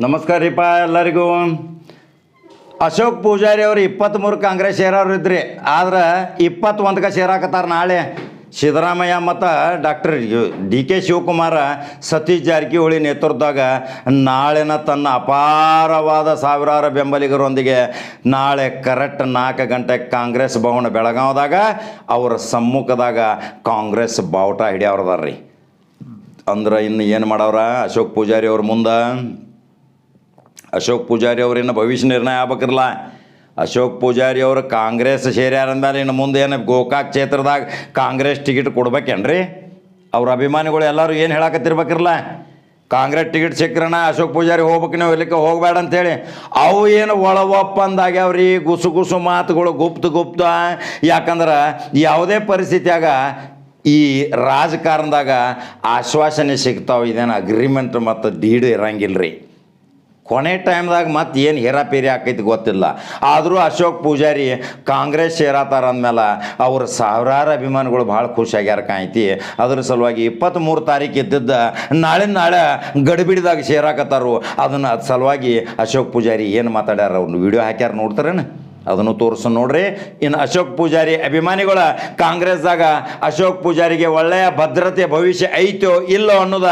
ನಮಸ್ಕಾರ ರೀಪ ಎಲ್ಲರಿಗೂ. ಅಶೋಕ್ ಪೂಜಾರಿ ಅವರು ಇಪ್ಪತ್ತ್ಮೂರು ಕಾಂಗ್ರೆಸ್ ಸೇರೋರು ಇದ್ರಿ. ಆದ್ರೆ ಇಪ್ಪತ್ತೊಂದಕ್ಕೆ ಸೇರಾಕತ್ತಾರ ನಾಳೆ. ಸಿದ್ದರಾಮಯ್ಯ ಮತ್ತು doctor D K Shivakumar Satish Jarkiholi ನೇತೃತ್ವದಾಗ ನಾಳೆನ ತನ್ನ ಅಪಾರವಾದ ಸಾವಿರಾರು ಬೆಂಬಲಿಗರೊಂದಿಗೆ ನಾಳೆ ಕರೆಕ್ಟ್ ನಾಲ್ಕು ಗಂಟೆ ಕಾಂಗ್ರೆಸ್ ಭವನ ಬೆಳಗಾವ್ದಾಗ ಅವರ ಸಮ್ಮುಖದಾಗ ಕಾಂಗ್ರೆಸ್ ಬಾವುಟ ಹಿಡಿಯವ್ರದಾರ ರೀ ಅಂದ್ರೆ ಇನ್ನು ಏನು ಮಾಡವ್ರ ಅಶೋಕ್ ಪೂಜಾರಿ ಅವ್ರ ಮುಂದೆ? ಅಶೋಕ್ ಪೂಜಾರಿ ಅವ್ರಿನ್ನು ಭವಿಷ್ಯ ನಿರ್ಣಯ ಆಗ್ಬೇಕಿರಲ್ಲ. ಅಶೋಕ್ ಪೂಜಾರಿ ಅವರು ಕಾಂಗ್ರೆಸ್ ಸೇರ್ಯಾರ ಅಂದ್ಮೇಲೆ ಇನ್ನು ಮುಂದೆ ಏನು ಗೋಕಾಕ್ ಕ್ಷೇತ್ರದಾಗ ಕಾಂಗ್ರೆಸ್ ಟಿಕೆಟ್ ಕೊಡ್ಬೇಕೇನ್ರಿ? ಅವ್ರ ಅಭಿಮಾನಿಗಳು ಎಲ್ಲರೂ ಏನು ಹೇಳಕತ್ತಿರ್ಬೇಕಿರಲ್ಲ? ಕಾಂಗ್ರೆಸ್ ಟಿಕೆಟ್ ಸಿಕ್ಕರಣ, ಅಶೋಕ್ ಪೂಜಾರಿ ಹೋಗ್ಬೇಕು, ನೀವು ಇಲ್ಲಿಕ್ಕೆ ಹೋಗಬೇಡ ಅಂತೇಳಿ. ಅವು ಏನು ಒಳ ಒಪ್ಪಂದಾಗ್ಯಾವ್ರಿ ಗುಸು ಗುಸು ಮಾತುಗಳು ಗುಪ್ತ ಗುಪ್ತ. ಯಾಕಂದ್ರೆ ಯಾವುದೇ ಪರಿಸ್ಥಿತಿಯಾಗ ಈ ರಾಜಕಾರಣದಾಗ ಆಶ್ವಾಸನೆ ಸಿಗ್ತಾವೆ, ಇದೇನು ಅಗ್ರಿಮೆಂಟ್ ಮತ್ತು ಡೀಡ್ ಇರಂಗಿಲ್ಲ ರೀ ಕೊನೆ ಟೈಮ್ದಾಗ ಮತ್ತೆ ಏನು ಹೇರಾಪೇರಿ ಆಕೈತಿ ಗೊತ್ತಿಲ್ಲ. ಆದರೂ ಅಶೋಕ್ ಪೂಜಾರಿ ಕಾಂಗ್ರೆಸ್ ಸೇರತ್ತಾರ ಅಂದಮೇಲೆ ಅವ್ರ ಸಾವಿರಾರು ಅಭಿಮಾನಿಗಳು ಭಾಳ ಖುಷಿಯಾಗ್ಯಾರ ಕಾಯ್ತಿ ಅದ್ರ ಸಲುವಾಗಿ ಇಪ್ಪತ್ತ್ಮೂರು ತಾರೀಕು ಇದ್ದಿದ್ದ ನಾಳೆ ನಾಳೆ ಗಡಿಬಿಡಿದಾಗ ಸೇರಾಕತ್ತಾರು. ಅದನ್ನು ಅದು ಸಲುವಾಗಿ ಅಶೋಕ್ ಪೂಜಾರಿ ಏನು ಮಾತಾಡ್ಯಾರ ಅವ್ರು ವಿಡಿಯೋ ಹಾಕ್ಯಾರ ನೋಡ್ತಾರೇನು? ಅದನ್ನು ತೋರಿಸ್ ನೋಡ್ರಿ. ಇನ್ನು ಅಶೋಕ್ ಪೂಜಾರಿ ಅಭಿಮಾನಿಗಳ ಕಾಂಗ್ರೆಸ್ದಾಗ ಅಶೋಕ್ ಪೂಜಾರಿಗೆ ಒಳ್ಳೆಯ ಭದ್ರತೆ ಭವಿಷ್ಯ ಐತೋ ಇಲ್ಲೋ ಅನ್ನೋದ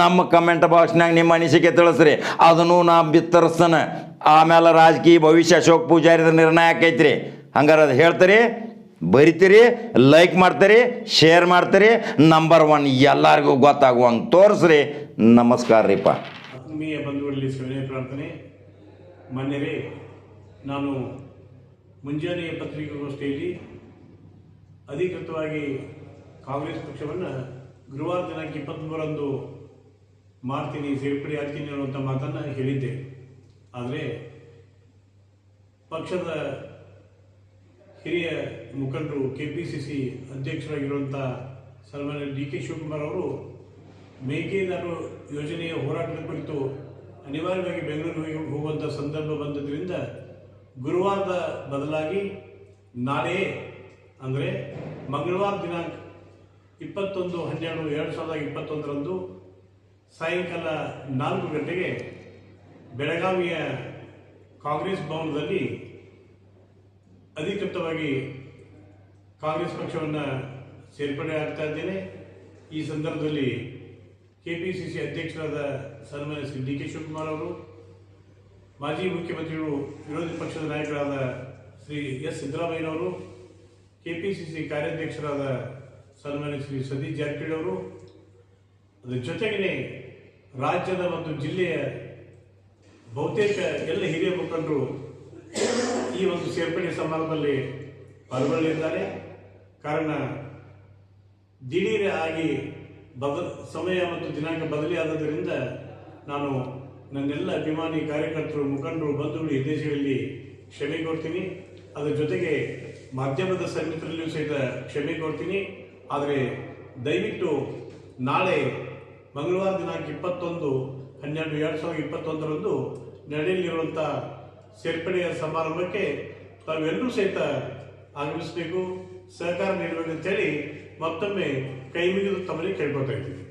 ನಮ್ಮ ಕಮೆಂಟ್ ಬಾಕ್ಸ್ನಾಗ ನಿಮ್ಮ ಅನಿಸಿಕೆ ತಿಳಿಸ್ರಿ. ಅದನ್ನು ನಾ ಬಿತ್ತರಿಸ್ತಾನೆ ಆಮೇಲೆ ರಾಜಕೀಯ ಭವಿಷ್ಯ ಅಶೋಕ್ ಪೂಜಾರಿದ ನಿರ್ಣಯ ಆಕೈತ್ರಿ ಹಂಗಾರೆ ಅದು ಹೇಳ್ತೀರಿ, ಬರಿತೀರಿ ಲೈಕ್ ಮಾಡ್ತೀರಿ ಶೇರ್ ಮಾಡ್ತೀರಿ ನಂಬರ್ ಒನ್ ಎಲ್ಲರಿಗೂ ಗೊತ್ತಾಗುವಂಗೆ ತೋರಿಸ್ರಿ. ನಮಸ್ಕಾರ ರೀಪ ಆತ್ಮೀಯ ಬಂಧುಗಳಲ್ಲಿ ಪ್ರಾರ್ಥನೆ. ಮನೆಯಲ್ಲಿ ನಾನು ಮುಂಜಾನೆಯ ಪತ್ರಿಕಾಗೋಷ್ಠಿಯಲ್ಲಿ ಅಧಿಕೃತವಾಗಿ ಕಾಂಗ್ರೆಸ್ ಪಕ್ಷವನ್ನು ಗುರುವಾರ ದಿನಾಂಕ ಇಪ್ಪತ್ತ್ಮೂರರಂದು ಮಾಡ್ತೀನಿ, ಸೇರ್ಪಡೆ ಆಗ್ತೀನಿ ಅನ್ನುವಂಥ ಮಾತನ್ನು ಹೇಳಿದ್ದೆ. ಆದರೆ ಪಕ್ಷದ ಹಿರಿಯ ಮುಖಂಡರು ಕೆ ಪಿ ಸಿ ಸಿ ಅಧ್ಯಕ್ಷರಾಗಿರುವಂಥ ಸನ್ಮಾನ್ಯ ಡಿ ಕೆ ಶಿವಕುಮಾರ್ ಅವರು ಮೇಕೆದಾರು ಯೋಜನೆಯ ಹೋರಾಟದ ಕುರಿತು ಅನಿವಾರ್ಯವಾಗಿ ಬೆಂಗಳೂರಿಗೆ ಹೋಗುವಂಥ ಸಂದರ್ಭ ಬಂದದ್ರಿಂದ ಗುರುವಾರದ ಬದಲಾಗಿ ನಾಳೆ ಅಂದರೆ ಮಂಗಳವಾರ ದಿನಾಂಕ ಇಪ್ಪತ್ತೊಂದು ಹನ್ನೆರಡು ಎರಡು ಸಾವಿರದ ಇಪ್ಪತ್ತೊಂದರಂದು ಸಾಯಂಕಾಲ ನಾಲ್ಕು ಗಂಟೆಗೆ ಬೆಳಗಾವಿಯ ಕಾಂಗ್ರೆಸ್ ಭವನದಲ್ಲಿ ಅಧಿಕೃತವಾಗಿ ಕಾಂಗ್ರೆಸ್ ಪಕ್ಷವನ್ನು ಸೇರ್ಪಡೆ ಆಗ್ತಾ ಇದ್ದೇನೆ. ಈ ಸಂದರ್ಭದಲ್ಲಿ ಕೆ ಪಿ ಸಿ ಸಿ ಅಧ್ಯಕ್ಷರಾದ ಸನ್ಮಾನ್ಯ ಶ್ರೀ ಡಿ ಕೆ ಶಿವಕುಮಾರ್ ಅವರು ಮಾಜಿ ಮುಖ್ಯಮಂತ್ರಿಗಳು ವಿರೋಧ ಪಕ್ಷದ ನಾಯಕರಾದ ಶ್ರೀ ಎಸ್ ಸಿದ್ದರಾಮಯ್ಯನವರು ಕೆ ಪಿ ಸಿ ಸಿ ಕಾರ್ಯಾಧ್ಯಕ್ಷರಾದ ಸನ್ಮಾನ್ಯ ಶ್ರೀ ಸತೀಶ್ ಜಾರಕಿಹೊಳಿ ಅವರು, ಅದರ ಜೊತೆಗೇ ರಾಜ್ಯದ ಮತ್ತು ಜಿಲ್ಲೆಯ ಬಹುತೇಕ ಎಲ್ಲ ಹಿರಿಯ ಮುಖಂಡರು ಈ ಒಂದು ಸೇರ್ಪಡೆ ಸಮಾರಂಭದಲ್ಲಿ ಪಾಲ್ಗೊಳ್ಳಲಿದ್ದಾರೆ. ಕಾರಣ ದಿಢೀರ್ ಆಗಿ ಬದ, ಸಮಯ ಮತ್ತು ದಿನಾಂಕ ಬದಲಿ ಆದದರಿಂದ ನಾನು ನನ್ನೆಲ್ಲ ಅಭಿಮಾನಿ ಕಾರ್ಯಕರ್ತರು, ಮುಖಂಡರು, ಬಂಧುಗಳು ಈ ದೇಶಗಳಲ್ಲಿ ಕ್ಷಮೆ ಕೋರ್ತೀನಿ. ಅದರ ಜೊತೆಗೆ ಮಾಧ್ಯಮದ ಸಮಿತರಲ್ಲಿಯೂ ಸಹಿತ ಕ್ಷಮೆ ಕೋರ್ತೀನಿ. ಆದರೆ ದಯವಿಟ್ಟು ನಾಳೆ ಮಂಗಳವಾರ ದಿನಾಂಕ ಇಪ್ಪತ್ತೊಂದು, ಹನ್ನೆರಡು, ಎರಡು ಸಾವಿರದ ಇಪ್ಪತ್ತೊಂದರಂದು ನಡೆಯಲಿರುವಂಥ ಸೇರ್ಪಡೆಯ ಸಮಾರಂಭಕ್ಕೆ ತಾವೆಲ್ಲರೂ ಸಹಿತ ಆಗಮಿಸಬೇಕು. ಸಹಕಾರ ನೀಡಬೇಕು ಅಂತೇಳಿ ಮತ್ತೊಮ್ಮೆ ಕೈ ಮುಗಿದು ತಮ್ಮಲ್ಲಿ ಕೇಳ್ಕೊಳ್ತಾ ಇದ್ದೀನಿ.